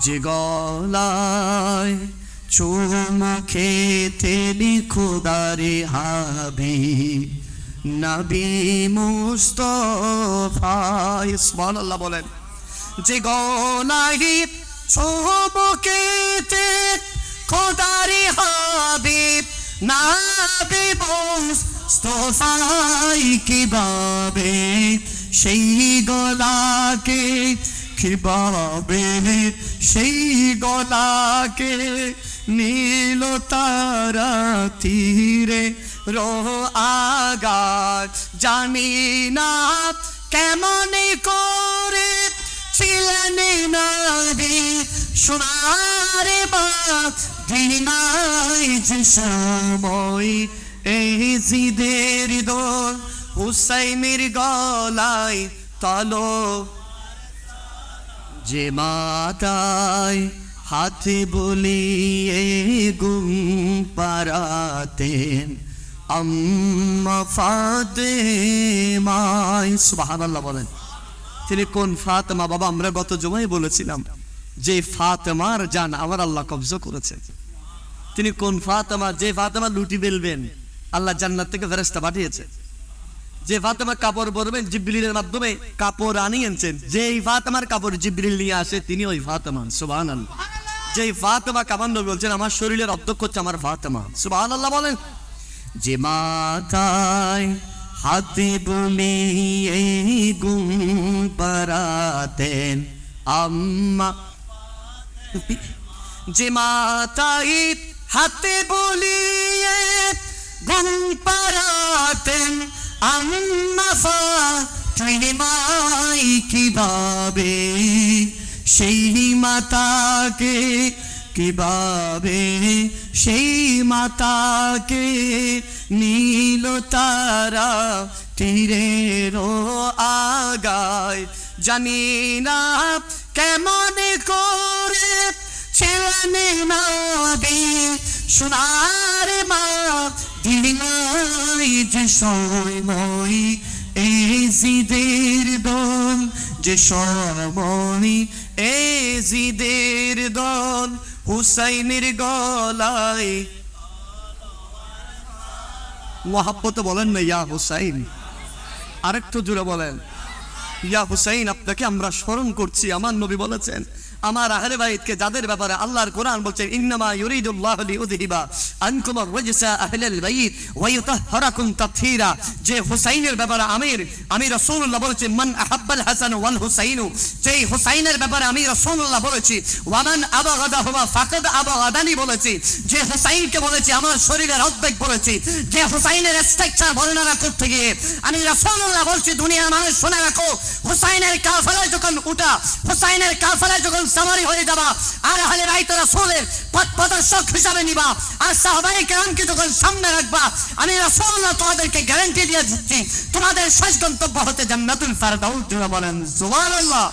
যে গলায় চুমুখে তেলি খোদারে হাবি, নবী মুস্তফা, সুবহানাল্লাহ বলেন, যে গলায় চুমুখে তে খোদারে হাবিব নবী মুস্তফাই কীভাবে সেই গলাকে কীভাবে সেই গলাকে, নীল তারা তীরে। রো আগাত জানি না কেমন করে, ছিলেন নবী সোনার বা দিনাই যে সময়, এই জিদের দোল, হুসাইনের গলায় তলো। যে মাতায় হাতে বলিয়ে গুম পারাতেন। আম্মা ফাতে মাই সুবহানাল্লাহ বলেন। তিনি কোন ফাতেমা? বাবা, আমরা গত জমায় বলেছিলাম যে ফাতেমার জান আমার আল্লাহ কবজা করেছে। তিনি কোন ফাতেমা? যে ফাতেমা লুটি বেলবেন, আল্লাহ জান্নাত থেকে ফেরেস্তা পাঠিয়েছে। যে ফাতেমা কাপড় পরবেন, জিব্রিলের মাধ্যমে কাপড় আনিয়েছেন। যেই ফাতেমার কাপড় জিব্রিল নিয়ে আসে, তিনি ওই ফাতেমা সুবহান যেই ফাতেমা কামান নবী বলছেন, আমার শরীরের অধ্যক্ষ হচ্ছে আমার ফাতেমা। সুবহান আল্লাহ বলেন, যে মাথায় হাতে বলিয়ে গুম পারাতেন, আম্মা যে মাতাই হাতে বলিয়ে গুম পারাতেন আম্মা ফাতিমা মাই কীভাবে, সেই মাতাকে কীভাবে, সেই মাতাকে নীল তারা তীরের আগায় জানি না কেমন করে ছিলেন নবী সোনার মা দিনাই যে সময় এই জিদের দল, যে সময় এই জিদের দল, হুসাইনের গলায়। মহাব্বত বলেন না, ইয়া হুসাইন। আরেকটু জুড়ে বলেন। ইয়া হুসাইন, আপনাকে আমরা স্মরণ করছি, আমার নবী বলেছেন আমার আহলে বাইতকে যাদের ব্যাপারে আল্লাহর কোরআন বলছেন, ইন্নামা ইউরিদুল্লাহ লিউযহিবা আনকুম আর-রাজসা আহলাল বাইত ওয়া ইউতাহহারাকুম তাতহীরা যে হুসাইনের ব্যাপারে আমির, আমি রাসূলুল্লাহ বলেছি, মান আহাব্বাল হাসান ওয়াল হুসাইনু। যে হুসাইনের ব্যাপারে আমি রাসূলুল্লাহ বলেছি, ওয়ামান আবাগাদাহুমা ফাকাদ আবাগাদানি বলেছি। যে হুসাইনকে বলেছি, আমার শরীরের অর্ধেক বলেছি। যে হুসাইনের স্ট্রাকচার বর্ণনা করতে গিয়ে। আমি রাসূলুল্লাহ বলছি, দুনিয়ার মানুষ শুনে রাখো, হুসাইনের কাফেলায় যখন উঠা, হুসাইনের কাফেলায় যখন সামারি হয়ে যাবা। আর হলে বাইত সোলের পথ প্রদর্শক হিসাবে নিবা। আর সাহাবায়ে কেরামকে যখন সামনে রাখবা, আমি রাসূলুল্লাহ তোমাদেরকে গ্যারান্টি দিয়ে দিচ্ছি, তোমাদের শেষ গন্তব্য হতে জান্নাতুল ফেরদাউস বলেন, সুবহানাল্লাহ।